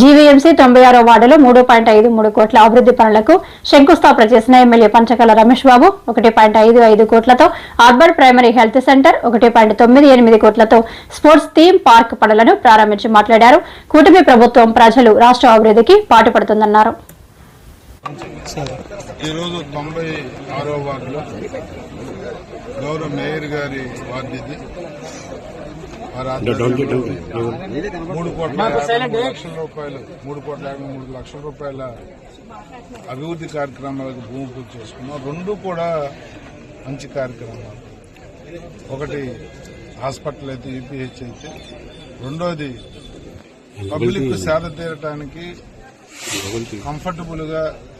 GVMC తొంభై ఆరో వార్డులో మూడు పాయింట్ ఐదు మూడు కోట్ల అభివృద్ది పనులకు శంకుస్థాపన చేసిన ఎమ్మెల్యే పంచకల రమేష్ బాబు ఒకటి పాయింట్ ఐదు ఐదు కోట్లతో అర్బన్ ప్రైమరీ హెల్త్ సెంటర్ ఒకటి పాయింట్ తొమ్మిది ఎనిమిది కోట్లతో స్పోర్ట్స్ థీమ్ పార్క్ పనులను ప్రారంభించి మాట్లాడారు. కూటమి ప్రభుత్వం ప్రజలు రాష్ట్ర అభివృద్ధికి పాటుపడుతుందన్నారు. ఈరోజు తొంభై ఆరో వార్డులో గౌరవ మేయర్ గారి వార్డు ఇది మూడు కోట్ల లక్షల రూపాయలు మూడు కోట్ల యాభై మూడు లక్షల రూపాయల అభివృద్ధి కార్యక్రమాలకు భూమి పూజ చేసుకున్నాం. రెండు కూడా మంచి కార్యక్రమాలు. ఒకటి హాస్పిటల్ అయితే యూపీహెచ్ అయితే. రెండోది పబ్లిక్ సేద తీరటానికి కంఫర్టబుల్గా వాళ్ళు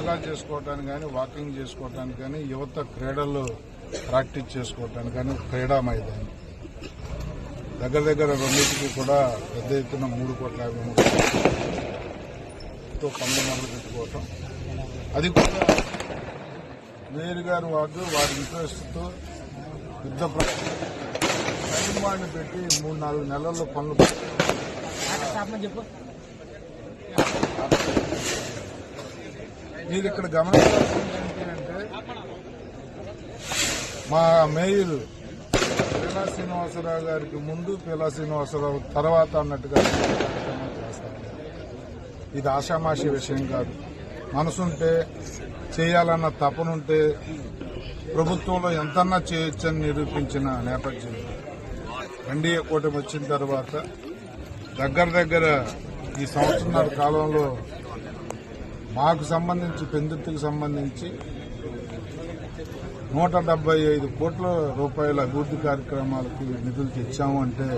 యోగా చేసుకోవటానికి కానీ వాకింగ్ చేసుకోవటానికి కానీ యువత క్రీడలు ప్రాక్టీస్ చేసుకోవటానికి కానీ క్రీడా మైదానం. దగ్గర దగ్గర రెండింటికి కూడా పెద్ద ఎత్తున మూడు కోట్ల యాభై మూడు కోట్లతో పనులు మొదలు పెట్టుకోవటం. అది కూడా మేయర్ గారు వాళ్ళు వారి ఇంట్రెస్ట్తో యుద్ధ వాడిని పెట్టి మూడు నాలుగు నెలల్లో పనులు మీరు ఇక్కడ గమనించాల్సింది ఏంటంటే మా మేయర్ పిలా శ్రీనివాసరావు గారికి ముందు పిలా శ్రీనివాసరావు తర్వాత అన్నట్టుగా చేస్తారు. ఇది ఆషామాషి విషయం కాదు. మనసుంటే చేయాలన్న తపనుంటే ప్రభుత్వంలో ఎంతన్నా చేయొచ్చని నిరూపించిన నేపథ్యం. ఎన్డీఏ కూటమి వచ్చిన తర్వాత దగ్గర దగ్గర ఈ సంవత్సరాల కాలంలో మాకు సంబంధించి పెందుర్తికి సంబంధించి నూట డెబ్బై ఐదు కోట్ల రూపాయల అభివృద్ధి కార్యక్రమాలకి నిధులు తెచ్చాము అంటే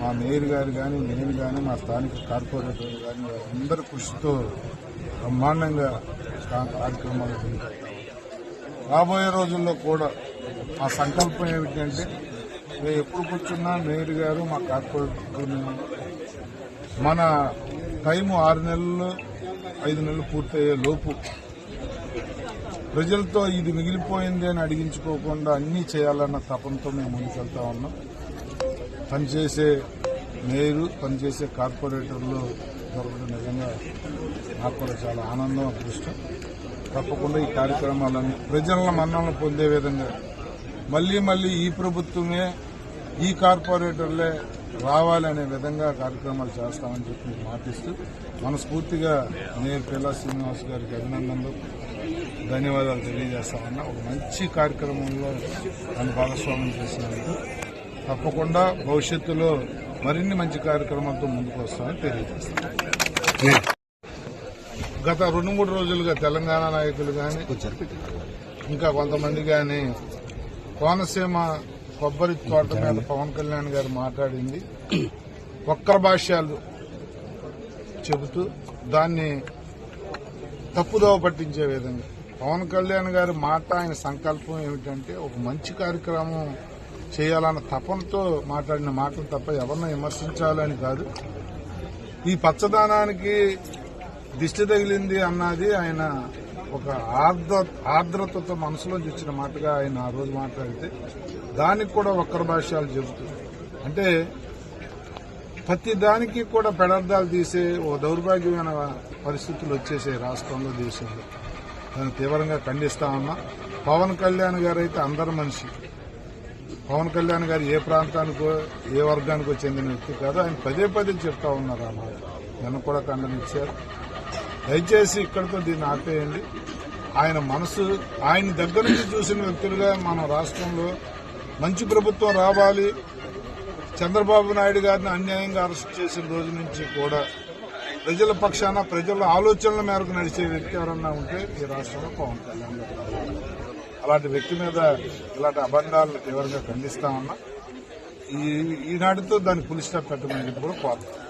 మా మేయర్ గారు కానీ నేను కానీ మా స్థానిక కార్పొరేటర్ కానీ అందరి కృషితో బ్రహ్మాండంగా కార్యక్రమాలు రాబోయే రోజుల్లో కూడా మా సంకల్పం ఏమిటంటే మేము ఎప్పుడు కూర్చున్నా మేయర్ గారు మా కార్పొరేటర్ మన టైం ఆరు నెలలు ఐదు నెలలు పూర్తయ్యే లోపు ప్రజలతో ఇది మిగిలిపోయింది అని అడిగించుకోకుండా అన్నీ చేయాలన్న తపనతో మేము ముందుకెళ్తా ఉన్నాం. పనిచేసే మేయరు పనిచేసే కార్పొరేటర్లు దొరకడం నిజంగా నాకు కూడా చాలా ఆనందం అదృష్టం. తప్పకుండా ఈ కార్యక్రమాలను ప్రజల మన్నలను పొందే విధంగా మళ్ళీ మళ్ళీ ఈ ప్రభుత్వమే ఈ కార్పొరేటర్లే రావాలనే విధంగా కార్యక్రమాలు చేస్తామని చెప్పి మాటిస్తూ మనస్ఫూర్తిగా నేను పిల్ల శ్రీనివాస్ గారికి అభినందనలు ధన్యవాదాలు తెలియజేస్తామన్నా ఒక మంచి కార్యక్రమంలో నన్ను భాగస్వామ్యం చేసినందుకు తప్పకుండా భవిష్యత్తులో మరిన్ని మంచి కార్యక్రమాలతో ముందుకు వస్తామని తెలియజేస్తాను గత రెండు మూడు రోజులుగా తెలంగాణ నాయకులు కానీ ఇంకా కొంతమంది కానీ కోనసీమ కొబ్బరి తోట మీద పవన్ కళ్యాణ్ గారు మాట్లాడింది. ఒక్క భాష్యాలు చెబుతూ దాన్ని తప్పుదోవ పట్టించే విధంగా. పవన్ కళ్యాణ్ గారి మాట ఆయన సంకల్పం ఏమిటంటే ఒక మంచి కార్యక్రమం చేయాలన్న తపనతో మాట్లాడిన మాటలు తప్ప ఎవరిని విమర్శించాలని కాదు. ఈ పచ్చదనానికి దిష్టి తగిలింది అన్నది ఆయన ఒక ఆర్ద్ర ఆర్ద్రతతో మనసులోంచి వచ్చిన మాటగా ఆయన ఆ రోజు మాట్లాడితే దానికి కూడా ఒక్కరి భాష్యాలు చెబుతుంది. అంటే ప్రతి దానికి కూడా పెడార్థాలు తీసే ఓ దౌర్భాగ్యమైన పరిస్థితులు వచ్చేసే రాష్ట్రంలో దేశంలో. దాన్ని తీవ్రంగా ఖండిస్తా ఉన్నా. పవన్ కళ్యాణ్ గారు అయితే అందరి మనిషి. పవన్ కళ్యాణ్ గారు ఏ ప్రాంతానికో ఏ వర్గానికో చెందిన వ్యక్తి కాదు. ఆయన పదే పదే చెప్తా ఉన్నారు ఆ మాట. నన్ను కూడా ఖండనిచ్చారు. దయచేసి ఇక్కడితో దీన్ని ఆపేయండి. ఆయన మనసు ఆయన దగ్గర నుంచి చూసిన వ్యక్తులుగా మన రాష్ట్రంలో మంచి ప్రభుత్వం రావాలి. చంద్రబాబు నాయుడు గారిని అన్యాయంగా అరెస్ట్ చేసిన రోజు నుంచి కూడా ప్రజల పక్షాన ప్రజల ఆలోచనల మేరకు నడిచే వ్యక్తి ఎవరన్నా ఉంటే ఈ రాష్ట్రంలో పవన్ కళ్యాణ్ అలాంటి వ్యక్తి మీద ఇలాంటి అబండాలను తీవ్రంగా ఖండిస్తామన్నా ఈ ఈనాటితో దాన్ని పులి స్టాప్ పెట్టమని కూడా కోరుతాం